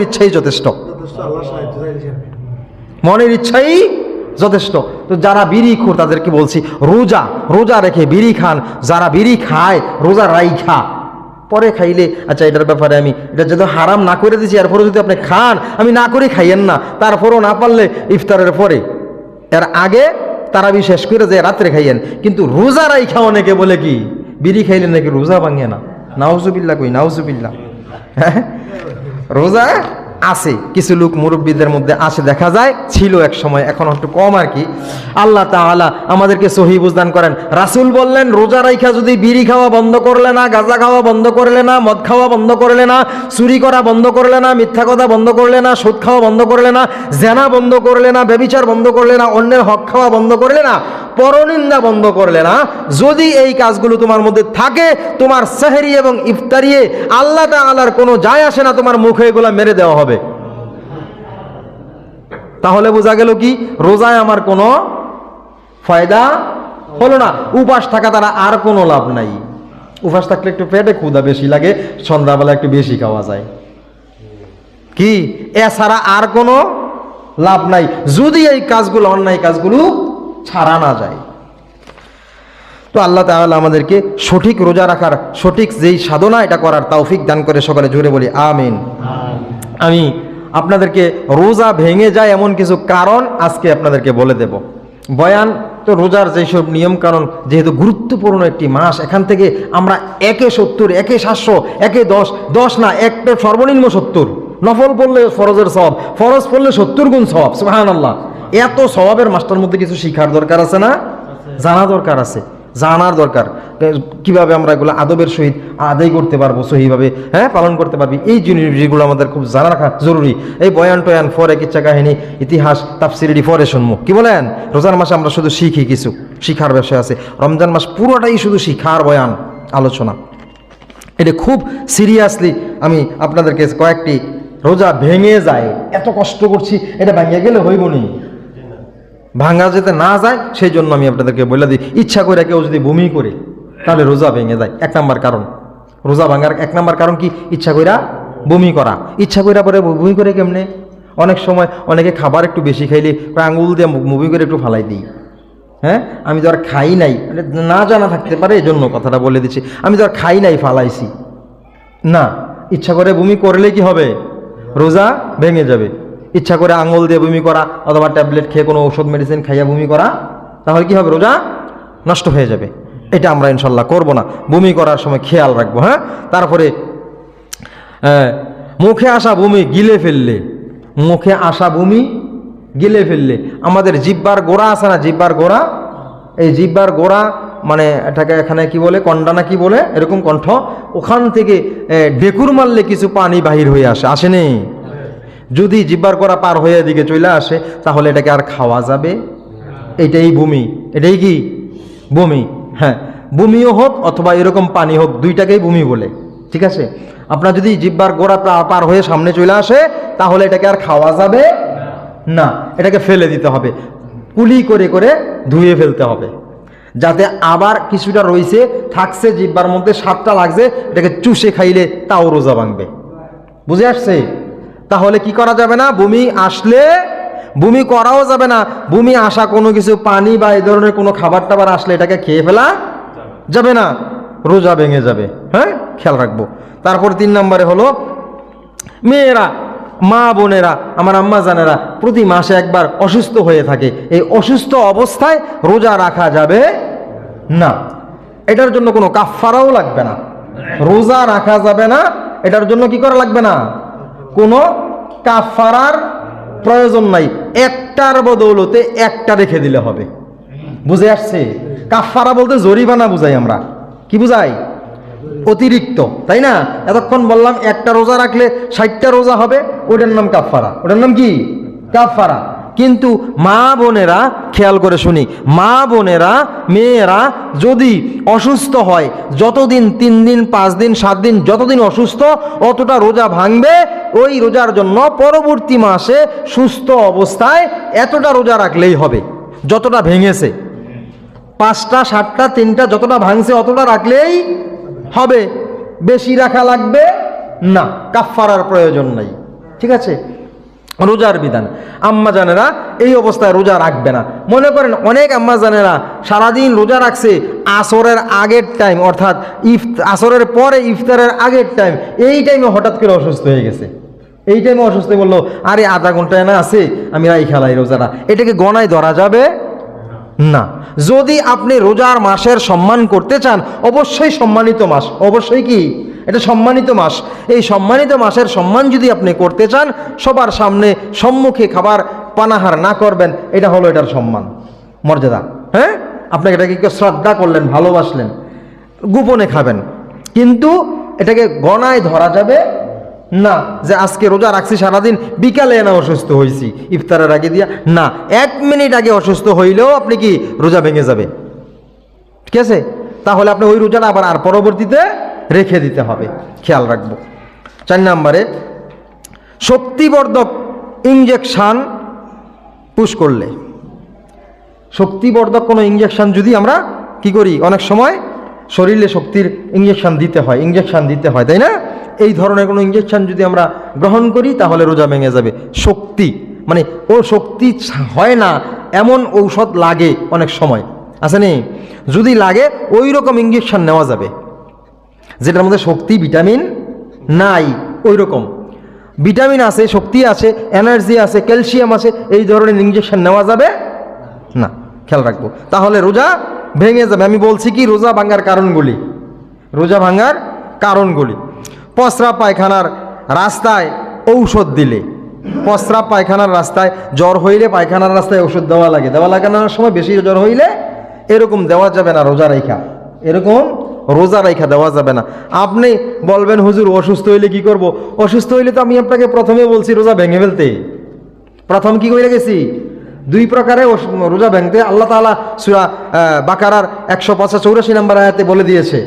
ইচ্ছাই যথেষ্ট। মনের ইচ্ছাই যথেষ্ট। তো যারা বিড়ি খোর তাদেরকে বলছি রোজা রোজা রেখে বিড়ি খান যারা বিড়ি খায় রোজা রাই খা পরে খাইলে আচ্ছা এটার ব্যাপারে আমি এটা যেহেতু হারাম না করে দিয়েছি এরপরে যদি আপনি খান আমি না করে খাইয়েন না তারপরেও না পারলে ইফতারের পরে। এর আগে তারা বিশেষ করে যে রাত্রে খাইয়েন কিন্তু রোজা রাই খা অনেকে বলে কি বিড়ি খাইলে নাকি রোজা ভাঙে না? নাউজুবিল্লা কই নাউজুবিল্লা হ্যাঁ? রোজা আছে কিছু লোক মুরব্বীদের মধ্যে আসে দেখা যায় ছিল এক সময় এখন একটু কম আর কি আল্লাহ তাআলা আমাদেরকে সহি বুঝদান করেন রাসূল বললেন রোজা রাইখা যদি বিড়ি খাওয়া বন্ধ করলে না গাঁজা খাওয়া বন্ধ করলে না মদ খাওয়া বন্ধ করলে না চুরি করা বন্ধ করলে না মিথ্যা কথা বন্ধ করলে না সুদ খাওয়া বন্ধ করলে না জেনা বন্ধ করলে না ব্যবিচার বন্ধ করলে না অন্যের হক খাওয়া বন্ধ করলে না পরনিন্দা বন্ধ করলে না যদি এই কাজগুলো তোমার মধ্যে থাকে তোমার সেহরি এবং ইফতারিয়ে আল্লাহ তাআলার কোনো যায় আসে না তোমার মুখে এগুলো মেরে দেওয়া হবে তাহলে বোঝা গেল কি? রোজায় আমার কোনো ফায়দা হলো না। উপাস থাকা তারা আর কোনো লাভ নাই। উপাস থাকলে একটু পেটে ক্ষুদা বেশি লাগে সন্ধ্যাবেলা একটু বেশি খাওয়া যায়। কি? এছাড়া আর কোনো লাভ নাই। যদি এই কাজগুলো অন্যায় কাজগুলো ছাড়া না যায়। তো আল্লাহ তাআলা আমাদেরকে সঠিক রোজা রাখার সঠিক যেই সাধনা এটা করার তৌফিক দান করে সকলে জোরে বলি আমিন। আমি আপনাদেরকে রোজা ভেঙে যায় এমন কিছু কারণ আজকে আপনাদেরকে বলে দেব। বয়ান, তো রোজার যেসব নিয়ম কারণ যেহেতু গুরুত্বপূর্ণ একটি মাস, এখান থেকে আমরা একে সত্তর, একে সাতশো, একে দশ দশ না একটা সর্বনিম্ন সত্তর। নফল পড়লে ফরজের সব ফরজ পড়লে সত্তর গুণ সব সুহান আল্লাহ এত স্বভাবের মাস্টার মধ্যে কিছু শিখার দরকার আছে না? জানা দরকার আছে। জানার দরকার। কীভাবে আমরা এগুলো আদবের সহিত আদায় করতে পারব, সহিভাবে হ্যাঁ পালন করতে পারবি? এই জিনিসগুলো আমাদের খুব জানা রাখা জরুরি। এই বয়ান টয়ান ফরে কিচ্ছা কাহিনী, ইতিহাস, তাফসিরি ফরে শুনব কি বলেন? রোজার মাসে আমরা শুধু শিখি কিছু, শিখার বিষয় আছে। রমজান মাস পুরোটাই শুধু শিখার বয়ান, আলোচনা। এটা খুব সিরিয়াসলি আমি আপনাদেরকে কয়েকটি, রোজা ভেঙে যায়। এত কষ্ট করছি, এটা ভেঙে গেলে হইব নি। ভাঙা যেতে না যায় সেই জন্য আমি আপনাদেরকে বলে দিই, ইচ্ছা করে কেউ যদি বমি করে, তাহলে রোজা ভেঙে যায়। এক নাম্বার কারণ। রোজা ভাঙার এক নাম্বার কারণ কি? ইচ্ছা কইরা বমি করা। ইচ্ছা কইরা পরে বমি করে কেমনে? অনেক সময় অনেকে খাবার একটু বেশি খাইলে আঙুল দিয়ে মুভি করে একটু ফালাই দিই। হ্যাঁ? আমি তো আর খাই নাই। মানে না জানা থাকতে পারে এই জন্য কথাটা বলে দিচ্ছি। আমি তো আর খাই নাই, ফালাইছি। না, ইচ্ছা করে বমি করলে কি হবে? রোজা ভেঙে যাবে। ইচ্ছা করে আঙুল দিয়ে বমি করা অথবা ট্যাবলেট খেয়ে কোনো ওষুধ মেডিসিন খাইয়া বমি করা, তাহলে কি হবে? রোজা নষ্ট হয়ে যাবে। এটা আমরা ইনশাল্লাহ করব না। বমি করার সময় খেয়াল রাখব হ্যাঁ? তারপরে মুখে আসা বমি গিলে ফেললে। মুখে আসা বমি গিলে ফেললে। আমাদের জিব্বার গোড়া আছে না? জিব্বার গোড়া? এই জিব্বার গোড়া মানে এটাকে এখানে কি বলে? কন্ডানা কি বলে? এরকম কণ্ঠ। ওখান থেকে ডেকুর মারলে কিছু পানি বাহির হয়ে আসে। আসেনি যদি জিব্বার করা পার হয়ে এদিকে চলে আসে, তাহলে এটাকে আর খাওয়া যাবে? এটাই বমি এটাই কি? বমি হ্যাঁ বমিও হোক অথবা এরকম পানি হোক, দুইটাকেই বমি বলে। ঠিক আছে? আপনার যদি জিব্বার গোড়া পার হয়ে সামনে চলে আসে, তাহলে এটাকে আর খাওয়া যাবে না। এটাকে ফেলে দিতে হবে। কুলি করে করে ধুয়ে ফেলতে হবে। যাতে আবার কিছুটা রয়েছে থাকছে জিব্বার মধ্যে, স্বাদটা লাগছে, এটাকে চুষে খাইলে তাও রোজা ভাঙবে। বুঝে আসছে? তাহলে কি করা যাবে না? বমি আসলে বমি করাও যাবে না। বমি আসা কোনো কিছু, পানি বা এই ধরনের কোনো খাবার টাবার আসলে এটাকে খেয়ে ফেলা যাবে না। রোজা ভেঙে যাবে। হ্যাঁ? খেয়াল রাখব। তারপর তিন নম্বরে হলো, মেয়েরা, মা বোনেরা, আমার আম্মা জানেরা, প্রতি মাসে একবার অসুস্থ হয়ে থাকে। এই অসুস্থ অবস্থায় রোজা রাখা যাবে না। এটার জন্য কোনো কাফারাও লাগবে না। রোজা রাখা যাবে না। এটার জন্য কি করা লাগবে না? কোনো কাফারার প্রয়োজন নাই। একটার বদৌলতে একটা রেখে দিলে হবে। বুঝে আসছে? কাফারা বলতে জরিমানা বুঝাই আমরা। কি বুঝাই? অতিরিক্ত, তাই না? এতক্ষণ বললাম একটা রোজা রাখলে ষাটটা রোজা হবে ওটার নাম কাফারা ওটার নাম কি? কাফারা কিন্তু মা বোনেরা, খেয়াল করে শুনি, মা বোনেরা, মেয়েরা যদি অসুস্থ হয়, যতদিন তিন দিন, পাঁচ দিন, সাত দিন, যতদিন অসুস্থ, অতটা রোজা ভাঙবে ওই রোজার জন্য পরবর্তী মাসে সুস্থ অবস্থায় এতটা রোজা রাখলেই হবে, যতটা ভেঙেছে। পাঁচটা, সাতটা, তিনটা, যতটা ভাঙছে অতটা রাখলেই হবে। বেশি রাখা লাগবে না কাফারার প্রয়োজন নাই। ঠিক আছে? রোজার বিধান। আম্মা জানেরা এই অবস্থায় রোজা রাখবে না। মনে করেন, অনেক আম্মা জানেরা সারাদিন রোজা রাখছে আসরের আগের টাইম অর্থাৎ ইফ আসরের পরে ইফতারের আগের টাইম এই টাইমে হঠাৎ করে অসুস্থ হয়ে গেছে। এই টাইমে অসুস্থ বলল, আরে আধা ঘন্টায় না আছে, আমি রাই খেলাই রোজারা এটাকে গণায় ধরা যাবে? না। যদি আপনি রোজার মাসের সম্মান করতে চান, অবশ্যই সম্মানিত মাস। অবশ্যই কি? এটা সম্মানিত মাস। এই সম্মানিত মাসের সম্মান যদি আপনি করতে চান, সবার সামনে সম্মুখে খাবার পানাহার না করবেন, এটা হলো এটার সম্মান। মর্যাদা। হ্যাঁ? আপনাকে এটাকে কেউ শ্রদ্ধা করলেন, ভালোবাসলেন, গোপনে খাবেন। কিন্তু এটাকে গণায় ধরা যাবে না, যে আজকে রোজা রাখছি সারাদিন, বিকালে না অসুস্থ হয়েছি ইফতারের আগে দিয়া, না, এক মিনিট আগে অসুস্থ হইলেও আপনি কি রোজা ভেঙে যাবে ঠিক আছে? তাহলে আপনি ওই রোজাটা আবার আর পরবর্তীতে রেখে দিতে হবে। খেয়াল রাখব। চার নম্বরে, শক্তিবর্ধক ইঞ্জেকশান পুশ করলে। শক্তিবর্ধক কোনো ইঞ্জেকশান যদি আমরা কি করি? অনেক সময় শরীরে শক্তির ইঞ্জেকশান দিতে হয় ইঞ্জেকশান দিতে হয়, তাই না? এই ধরনের কোনো ইঞ্জেকশন যদি আমরা গ্রহণ করি, তাহলে রোজা ভেঙে যাবে। শক্তি মানে ও শক্তি হয় না, এমন ঔষধ লাগে অনেক সময়। আসেনি যদি লাগে ওই রকম ইঞ্জেকশন নেওয়া যাবে। যেটার মধ্যে শক্তি ভিটামিন নাই ওই রকম ভিটামিন আছে, শক্তি আছে এনার্জি আছে ক্যালসিয়াম আছে, এই ধরনের ইঞ্জেকশন নেওয়া যাবে না। খেয়াল রাখব। তাহলে রোজা ভেঙে যাবে। আমি বলছি কি, রোজা ভাঙার কারণগুলি। রোজা ভাঙার কারণগুলি। পসরা পায়খানার রাস্তায় ঔষধ দিলে। পসরা পায়খানার রাস্তায় জ্বর হইলে পায়খানার রাস্তায় ওষুধ দেওয়া লাগে। দেওয়া লাগানোর সময় বেশি জ্বর হইলে এরকম দেওয়া যাবে না, রোজা রেখা এরকম রোজা রেখা দেওয়া যাবে না। আপনি বলবেন, হুজুর, অসুস্থ হইলে কি করব? অসুস্থ হইলে তো আমি আপনাকে প্রথমে বলছি, রোজা ভেঙে ফেলতে। প্রথম কি করে গেছি? দুই প্রকারে রোজা ভাঙতে। আল্লাহ তাআলা সুরা বাকারার একশো পঁচাশ চৌরাশি নম্বর আয়াতে বলে দিয়েছে।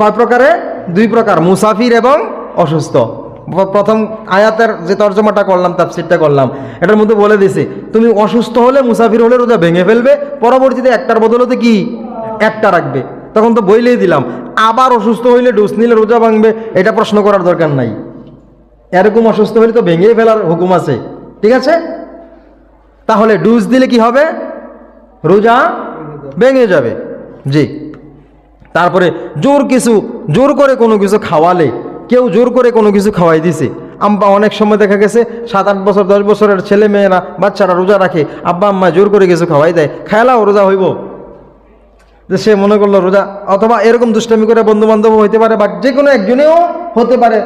কয় প্রকারে? দুই প্রকার, মুসাফির এবং অসুস্থ। প্রথম আয়াতের যে তর্জমাটা করলাম, তাফসিরটা করলাম, এটার মধ্যে বলে দিয়েছে, তুমি অসুস্থ হলে মুসাফির হলে রোজা ভেঙে ফেলবে, পরবর্তীতে একটার বদলতে কি? একটা রাখবে। তখন তো বইলেই দিলাম, আবার অসুস্থ হইলে ডোজ নিলে রোজা ভাঙবে, এটা প্রশ্ন করার দরকার নাই। এরকম অসুস্থ হলে তো ভেঙেই ফেলার হুকুম আছে, ঠিক আছে? তাহলে ডুজ দিলে কি হবে? রোজা ভেঙে যাবে। জি। তারপরে জোর কিছু, জোর করে কোনো কিছু খাওয়ালে, কেউ জোর করে কোনো কিছু খাওয়াই দিছে। আব্বা অনেক সময় দেখা গেছে সাত আট বছর, দশ বছরের ছেলে মেয়েরা বাচ্চারা রোজা রাখে, আব্বা আম্মা জোর করে কিছু খাওয়াই দেয় খায়লাও রোজা হইব। যে সে মনে করল রোজা, অথবা এরকম দুষ্টামি করে বন্ধু বান্ধব হইতে পারে, বা যে কোনো একজনেও হতে পারে,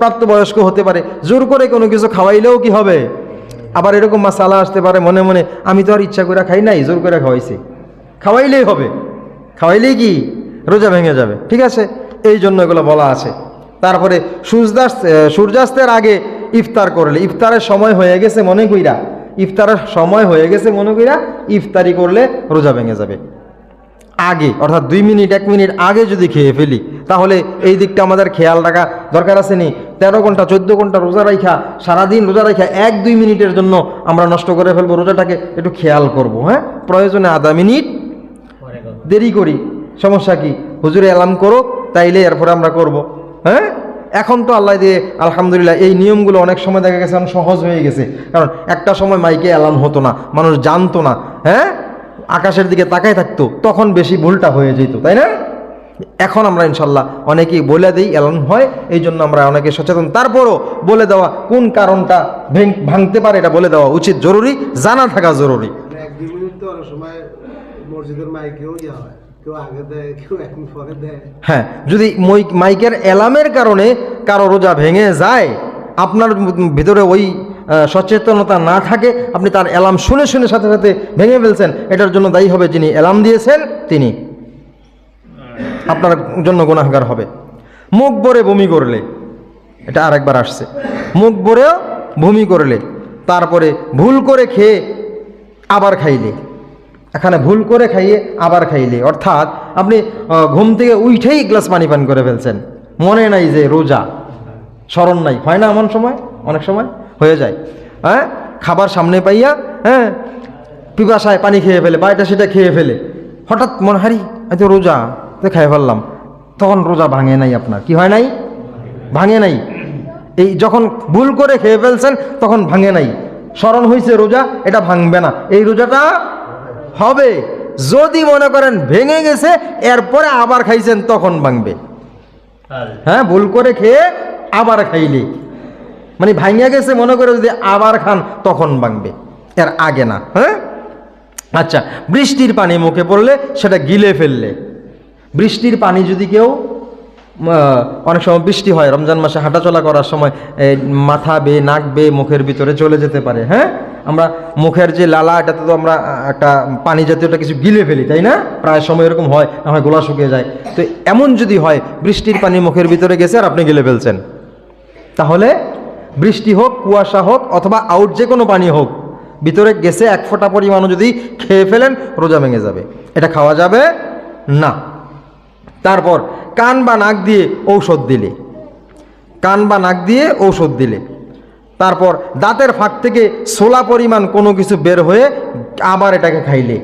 প্রাপ্তবয়স্ক হতে পারে, জোর করে কোনো কিছু খাওয়াইলেও কি হবে? আবার এরকম মাসালা আসতে পারে, মনে মনে, আমি তো আর ইচ্ছা করে খাই নাই, জোর করে খাওয়াইছি। খাওয়াইলেই হবে। খাওয়াইলেই কি? রোজা ভেঙে যাবে। ঠিক আছে? এই জন্য এগুলো বলা আছে। তারপরে সূর্যাস্ত সূর্যাস্তের আগে ইফতার করলে ইফতারের সময় হয়ে গেছে মনে কইরা ইফতারের সময় হয়ে গেছে মনে কইরা ইফতারি করলে রোজা ভেঙে যাবে। আগে অর্থাৎ দুই মিনিট এক মিনিট আগে যদি খেয়ে ফেলি তাহলে এই দিকটা আমাদের খেয়াল রাখা দরকার আছে নি। তেরো ঘণ্টা চোদ্দ ঘণ্টা রোজা রাখা সারাদিন রোজা রাখা এক দুই মিনিটের জন্য আমরা নষ্ট করে ফেলব। রোজাটাকে একটু খেয়াল করব হ্যাঁ? প্রয়োজনে আধা মিনিট দেরি করি। সমস্যা কি? হুজুরে অ্যালার্ম করো তাইলে এরপরে আমরা করব। হ্যাঁ? এখন তো আল্লাহ দিয়ে আলহামদুলিল্লাহ এই নিয়মগুলো অনেক সময় দেখা গেছে, অনেক সহজ হয়ে গেছে। কারণ একটা সময় মাইকে অ্যালার্ম হতো না, মানুষ জানতো না। হ্যাঁ? আকাশের দিকে তাকাই থাকতো, তখন বেশি ভুলটা হয়ে যেত, তাই না? এখন আমরা ইনশাল্লাহ অনেকেই বলে দিই অ্যালার্ম হয়, এই জন্য আমরা অনেকে সচেতন। তারপরও বলে দেওয়া কোন কারণটা ভেঙ- ভাঙতে পারে এটা বলে দেওয়া উচিত জরুরি, জানা থাকা জরুরি। মানে সময় মসজিদের মাইকেও হয়। হ্যাঁ যদি মই- মাইকের অ্যালার্মের কারণে কারও রোজা ভেঙে যায়, আপনার ভিতরে ওই সচেতনতা না থাকে, আপনি তার অ্যালার্ম শুনে শুনে সাথে সাথে ভেঙে ফেলছেন, এটার জন্য দায়ী হবে যিনি অ্যালার্ম দিয়েছেন, তিনি। আপনার জন্য গুণাগার হবে। মুখ বরে বমি করলে, এটা আরেকবার আসছে। মুখ বরেও বমি করলে, তারপরে ভুল করে খেয়ে আবার খাইলে। এখানে ভুল করে খাইয়ে আবার খাইলে। অর্থাৎ আপনি ঘুম থেকে উঠেই গ্লাস পানি পান করে ফেলছেন। মনে নাই যে রোজা। স্মরণ নাই। হয় না এমন সময়? অনেক সময়? হয়ে যায়। হ্যাঁ? খাবার সামনে পাইয়া হ্যাঁ? পিপাসায় পানি খেয়ে ফেলে বা সেটা খেয়ে ফেলে। হঠাৎ মনে হারি আমি তো রোজা। তো খেয়ে ফেললাম। তখন রোজা ভাঙে নাই আপনার। কি হয় নাই? ভাঙে নাই। এই যখন ভুল করে খেয়ে ফেলছেন, তখন ভাঙে নাই। স্মরণ হয়েছে রোজা, এটা ভাঙবে না। এই রোজাটা হবে। যদি মনে করেন ভেঙে গেছে এরপরে আবার খাইছেন তখন ভাঙবে। হ্যাঁ ভুল করে খেয়ে আবার খাইলে। মানে ভাঙিয়া গেছে মনে করে যদি আবার খান তখন ভাঙবে। এর আগে না হ্যাঁ? আচ্ছা বৃষ্টির পানি মুখে পড়লে সেটা গিলে ফেললে। বৃষ্টির পানি যদি কেউ অনেক সময় বৃষ্টি হয় রমজান মাসে হাঁটাচলা করার সময় মাথা বে নাক বে মুখের ভিতরে চলে যেতে পারে হ্যাঁ? আমরা মুখের যে লালা এটাতে তো আমরা একটা পানি জাতীয়টা কিছু গিলে ফেলি, তাই না? প্রায় সময় এরকম হয়, না হয় গোলা শুকিয়ে যায়। তো এমন যদি হয়, বৃষ্টির পানি মুখের ভিতরে গেছে আর আপনি গিলে ফেলছেন। তাহলে বৃষ্টি হোক, কুয়াশা হোক, অথবা আউট যে কোনো পানি হোক, ভিতরে গেছে এক ফোঁটা পরিমাণও যদি খেয়ে ফেলেন, রোজা ভেঙে যাবে। এটা খাওয়া যাবে না। তারপর কান বা নাক দিয়ে ঔষধ দিলে। কান বা নাক দিয়ে ঔষধ দিলে। তারপর দাঁতের ফাঁক থেকে সোলা পরিমাণ কোনো কিছু বের হয়ে আবার এটাকে খাইলে।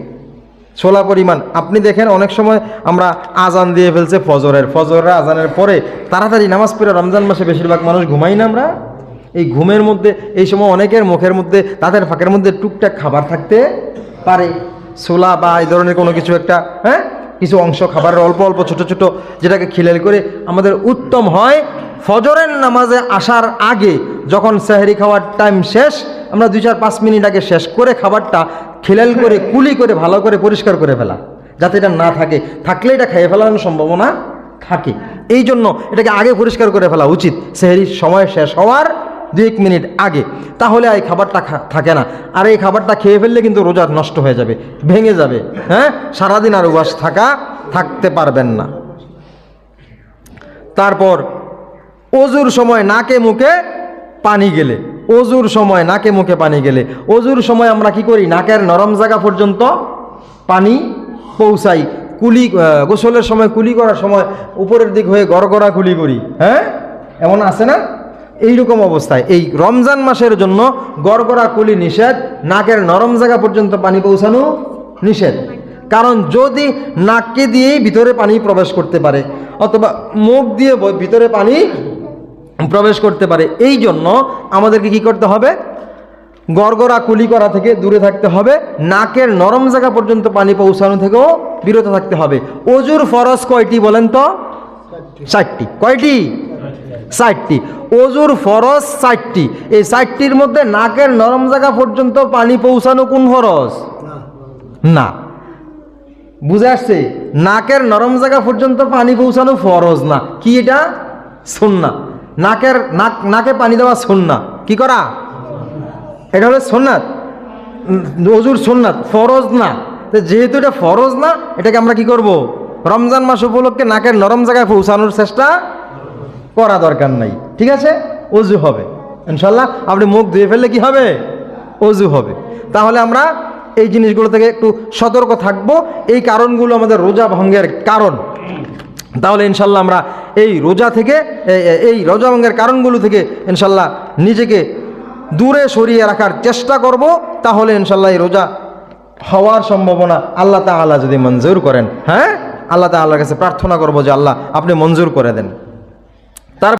ছোলা পরিমাণ, আপনি দেখেন অনেক সময় আমরা আজান দিয়ে ফেলছে ফজরের। ফজরের আজানের পরে তাড়াতাড়ি নামাজ পড়ে রমজান মাসে বেশিরভাগ মানুষ ঘুমাই না আমরা? এই ঘুমের মধ্যে, এই সময় অনেকের মুখের মধ্যে তাদের ফাঁকের মধ্যে টুকটাক খাবার থাকতে পারে। ছোলা বা এই ধরনের কোনো কিছু একটা হ্যাঁ? কিছু অংশ খাবারের অল্প অল্প ছোট ছোট যেটাকে খিলেল করে আমাদের উত্তম হয়। ফজরের নামাজে আসার আগে যখন সেহরি খাওয়ার টাইম শেষ, আমরা দুই চার পাঁচ মিনিট আগে শেষ করে খাবারটা খিলাল করে, কুলি করে, ভালো করে পরিষ্কার করে ফেলা। যাতে এটা না থাকে। থাকলে এটা খেয়ে ফেলানোর সম্ভাবনা থাকে। এই জন্য এটাকে আগে পরিষ্কার করে ফেলা উচিত। সেহরির সময় শেষ হওয়ার দুই এক মিনিট আগে, তাহলে এই খাবারটা থাকে না। আর এই খাবারটা খেয়ে ফেললে কিন্তু রোজা নষ্ট হয়ে যাবে, ভেঙে যাবে হ্যাঁ? সারাদিন আর উপাস থাকা, থাকতে পারবেন না। তারপর, অজুর সময় নাকে মুখে পানি গেলে, অজুর সময় নাকে মুখে পানি গেলে, অজুর সময় আমরা কি করি? নাকের নরম জায়গা পর্যন্ত পানি পৌঁছাই, কুলি গোসলের সময়, কুলি করার সময় উপরের দিক হয়ে গড়গড়া কুলি করি হ্যাঁ? এমন আছে না? এইরকম অবস্থায়। এই রমজান মাসের জন্য গড়গড়া কুলি নিষেধ, নাকের নরম জায়গা পর্যন্ত পানি পৌঁছানো নিষেধ। কারণ যদি নাককে দিয়েই ভিতরে পানি প্রবেশ করতে পারে, অথবা মুখ দিয়ে ভিতরে পানি প্রবেশ করতে পারে, এই জন্য আমাদেরকে কি করতে হবে? গড়গড়া কুলি করা থেকে দূরে থাকতে হবে, নাকের নরম জায়গা পর্যন্ত পানি পৌঁছানো থেকেও বিরত থাকতে হবে। অজুর ফরজ কয়টি বলেন তো? ষাটটি কয়টি? ষাটটি। অজুর ফরজ ষাটটি। এই ষাটটির মধ্যে নাকের নরম জায়গা পর্যন্ত পানি পৌঁছানো কোন ফরজ? না। না বুঝে আসছে? নাকের নরম জায়গা পর্যন্ত পানি পৌঁছানো ফরজ না। কি এটা? সুন্না নাকের, নাক, নাকে পানি দেওয়া সুন্না কি করা? এটা হলো সোননাথ অজুর সোননাথ ফরজ না। যেহেতু এটা ফরজ না, এটাকে আমরা কি করব? রমজান মাস উপলক্ষে নাকের নরম জায়গায় পৌঁছানোর চেষ্টা করা দরকার নাই। ঠিক আছে? অজু হবে। ইনশাল্লাহ আপনি মুখ ধুয়ে ফেললে কি হবে? অজু হবে। তাহলে আমরা এই জিনিসগুলো থেকে একটু সতর্ক থাকব। এই কারণগুলো আমাদের রোজা ভঙ্গের কারণ। তাহলে ইনশাল্লাহ আমরা এই রোজা থেকে এই রোজা ভঙ্গের কারণগুলো থেকে ইনশাল্লাহ নিজেকে দূরে সরিয়ে রাখার চেষ্টা করব। তাহলে ইনশাল্লাহ এই রোজা হওয়ার সম্ভাবনা আল্লাহ তাআলা যদি মঞ্জুর করেন হ্যাঁ? আল্লাহ তাআলার কাছে প্রার্থনা করব যে আল্লাহ, আপনি মঞ্জুর করে দেন।